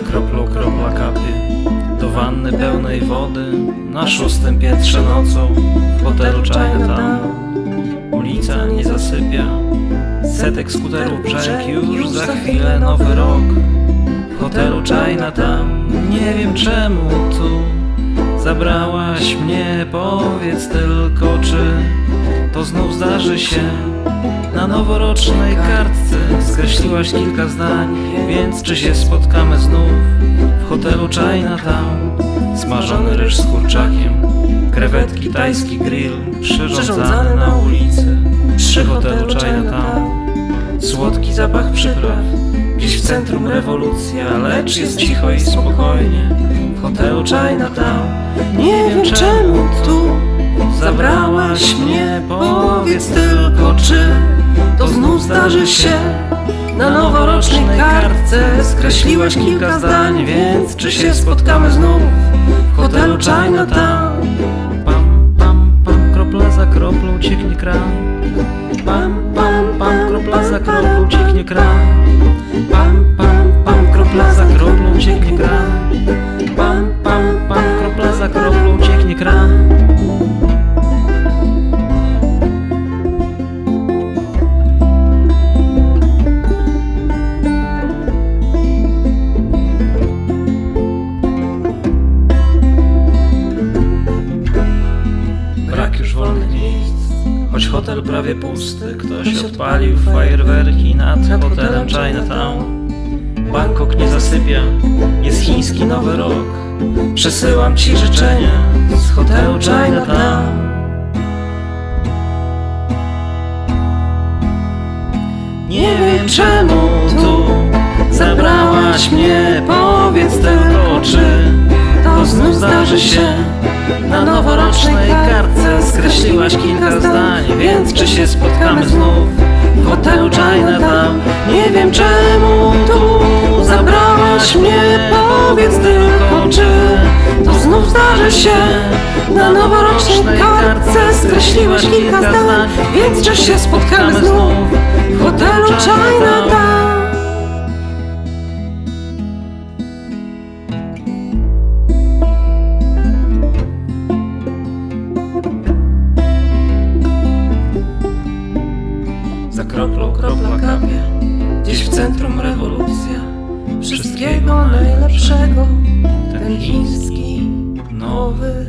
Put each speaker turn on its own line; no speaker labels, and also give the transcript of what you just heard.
kroplą kropla kapie Do wanny pełnej wody Na szóstym piętrze nocą W hotelu Chinatown. Ulica nie zasypia. Setek skuterów brzeg Już za chwilę nowy rok. W hotelu Chinatown. Nie wiem czemu tu Zabrałaś mnie. Powiedz tylko czy To znów zdarzy się na noworocznej kartce skreśliłaś kilka zdań Więc czy się spotkamy znów w hotelu Chinatown? Smażony ryż z kurczakiem Krewetki, tajski grill Przyrządzany na ulicy Przy hotelu Chinatown. Słodki zapach przypraw Gdzieś w centrum rewolucja Lecz jest cicho i spokojnie W hotelu Chinatown. Nie wiem czemu tu Zabrałaś mnie, powiedz tylko czy To znów zdarzy się? Na noworocznej kartce Skreśliłaś kilka zdań Więc czy się spotkamy znów W hotelu Chinatown? Pam, pam, pam, kropla za kroplą cieknie kran. Pam, pam, pam, kropla za kroplą cieknie kran hotel prawie pusty. Ktoś odpalił fajerwerki nad hotelem Chinatown. Bangkok nie zasypia Jest chiński nowy rok. Przesyłam ci życzenia Z hotelu Chinatown. Nie wiem czemu tu Zabrałaś mnie. Powiedz tylko czy To znów zdarzy się na noworocznej kartce skreśliłaś kilka zdań Więc czy się spotkamy znów? w hotelu Chinatown Nie wiem czemu tu zabrałaś mnie. Powiedz tylko czy to znów zdarzy się? Na noworocznej kartce skreśliłaś kilka zdań Więc czy się spotkamy znów Za kroplą kropla kapie. Dziś w centrum rewolucja Wszystkiego najlepszego. Ten chiński nowy